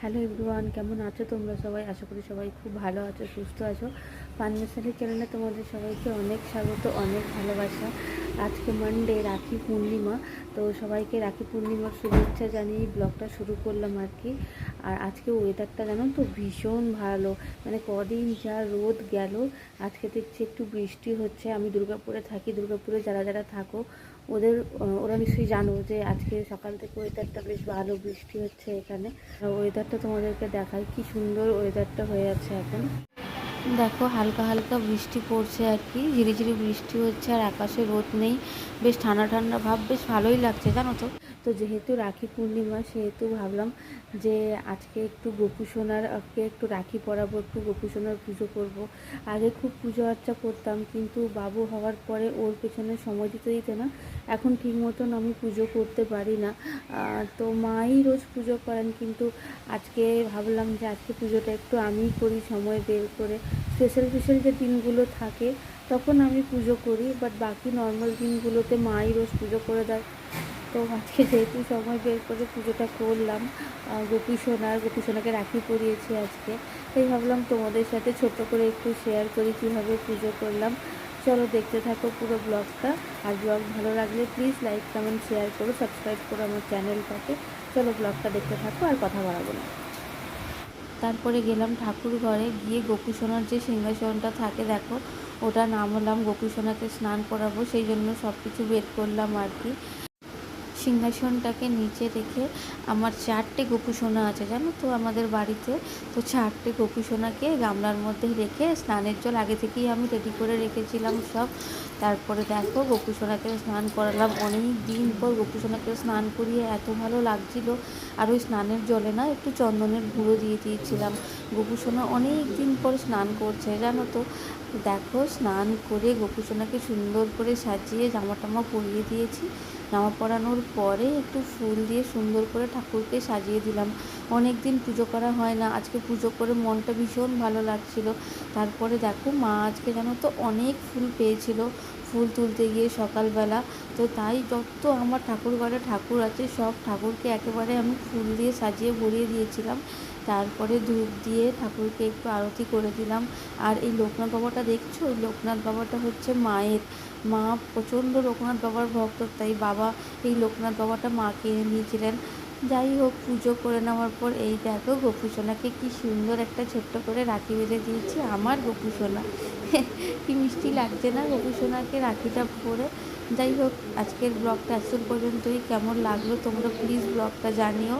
Hello everyone, কেমন আছো তোমরা সবাই? আশা করি সবাই খুব ভালো আছো, সুস্থ আছো। পানমেশালি চ্যানেলে তোমাদের সবাইকে অনেক স্বাগত, অনেক ভালোবাসা। আজকে মানডে রাখি পূর্ণিমা। তো সবাইকে রাখি পূর্ণিমার শুভেচ্ছা জানিয়ে ব্লগটা শুরু করলাম আর কি। আর আজকে ওয়েদারটা জানো তো ভীষণ ভালো। মানে কদিন যা রোদ গেল, আজকে দেখছি একটু বৃষ্টি হচ্ছে। আমি দুর্গাপুরে থাকি, দুর্গাপুরে যারা যারা থাকো, ওদের ওরা নিশ্চয়ই জানো যে আজকে সকাল থেকে ওয়েদারটা বেশ ভালো, বৃষ্টি হচ্ছে এখানে। ওয়েদারটা তোমাদেরকে দেখায় কি সুন্দর ওয়েদারটা হয়ে আছে এখন। দেখো, হালকা হালকা বৃষ্টি পড়ছে আর কি। ঝিরিঝিরি বৃষ্টি হচ্ছে আর আকাশে রোদ নেই। বেশ ঠান্ডা ঠান্ডা ভাব, বেশ ভালোই লাগছে, জানো তো? তো যেহেতু রাখি পূর্ণিমা, সেহেতু ভাবলাম যে আজকে একটু গোপু সোনার কে একটু রাখি পরাবো, একটু গোপু সোনার পুজো করব। আগে খুব পুজো আর্চা করতাম, কিন্তু বাবু হওয়ার পরে ওর পেছনে সময় দিতে দিতে না, এখন ঠিক মতন আমি পুজো করতে পারি না। তো মাই রোজ পুজো করেন, কিন্তু আজকে ভাবলাম যে আজকে পুজোটা একটু আমিই করি, সময় বের করে। স্পেশাল স্পেশাল যে দিনগুলো থাকে, তখন আমি পুজো করি বাট বাকি নর্মাল দিনগুলোতে মাই রোজ পুজো করে দেয়। তো আজকে যেহেতু সময় বের করে পুজোটা করলাম গোপী সোনার, গোপী সোনাকে রাখি পরিয়েছি আজকে, তাই ভাবলাম তোমাদের সাথে ছোট করে একটু শেয়ার করি কীভাবে পুজো করলাম। চলো দেখতে থাকো পুরো ব্লগটা আর ব্লগ ভালো লাগলে প্লিজ লাইক কমেন্ট শেয়ার করো সাবস্ক্রাইব করো আমার চ্যানেলটাকে চলো ব্লগটা দেখতে থাকো আর কথা বাড়াবো না। তারপরে গেলাম ঠাকুর ঘরে। গিয়ে গোপুসোনার যে সিংহাসনটা থাকে, দেখো ওটা নামলাম গোপুসোনাকে স্নান করাবো, সেই জন্য সব কিছু বের করলাম আর কি। সিংহাসনটাকে নিচে রেখে আমার চারটে গোপুসোনা আছে, জানো তো, আমাদের বাড়িতে। তো চারটে গোপুসোনাকে গামলার মধ্যে রেখে স্নানের জল আগে থেকেই আমি রেডি করে রেখেছিলাম সব। তারপরে দেখো গোপুসোনাকে স্নান করালাম। অনেক দিন পর গোপুসোনাকে স্নান করিয়ে এত ভালো লাগছিল। আর ওই স্নানের জলে না একটু চন্দনের গুঁড়ো দিয়ে দিয়েছিলাম। গোপুসোনা অনেক দিন পর স্নান করছে, জানো তো। দেখো স্নান করে গোপুসোনাকে সুন্দর করে সাজিয়ে জামা টামা পরিয়ে দিয়েছি। জামা পরানোর পরে একটু ফুল দিয়ে সুন্দর করে ঠাকুরকে সাজিয়ে দিলাম। অনেক দিন পুজো করা হয় না। আজকে পুজো করে মনটা ভীষণ ভালো লাগছিল। তারপরে দেখো মা আজকে জানো তো অনেক ফুল পেয়েছিল, ফুল তুলতে গিয়ে সকালবেলা। তো তাই যত আমার ঠাকুর ঘরে ঠাকুর আছে, সব ঠাকুরকে একেবারে আমি ফুল দিয়ে সাজিয়ে ভরিয়ে দিয়েছিলাম। তারপরে ধূপ দিয়ে ঠাকুরকে একটু আরতি করে দিলাম। আর এই লোকনাথ বাবাটা দেখছ? এই লোকনাথ বাবাটা হচ্ছে মায়ের। মা প্রচণ্ড লোকনাথ বাবার ভক্ত, তাই বাবা এই লোকনাথ বাবাটা মাকে এনে দিয়েছিলেন। যাই হোক, পুজো করে নেওয়ার পর এই দেখো গোপুসোনাকে কি সুন্দর একটা ছোট্ট করে রাখি বেঁধে দিয়েছি, আমার গোপুসোনা। কি মিষ্টি লাগছে না গোপুসোনাকে রাখিটা পরে? যাই হোক, আজকের ব্লগটা এত পর্যন্তই। কেমন লাগল তোমরা প্লিজ ব্লগটা জানিও।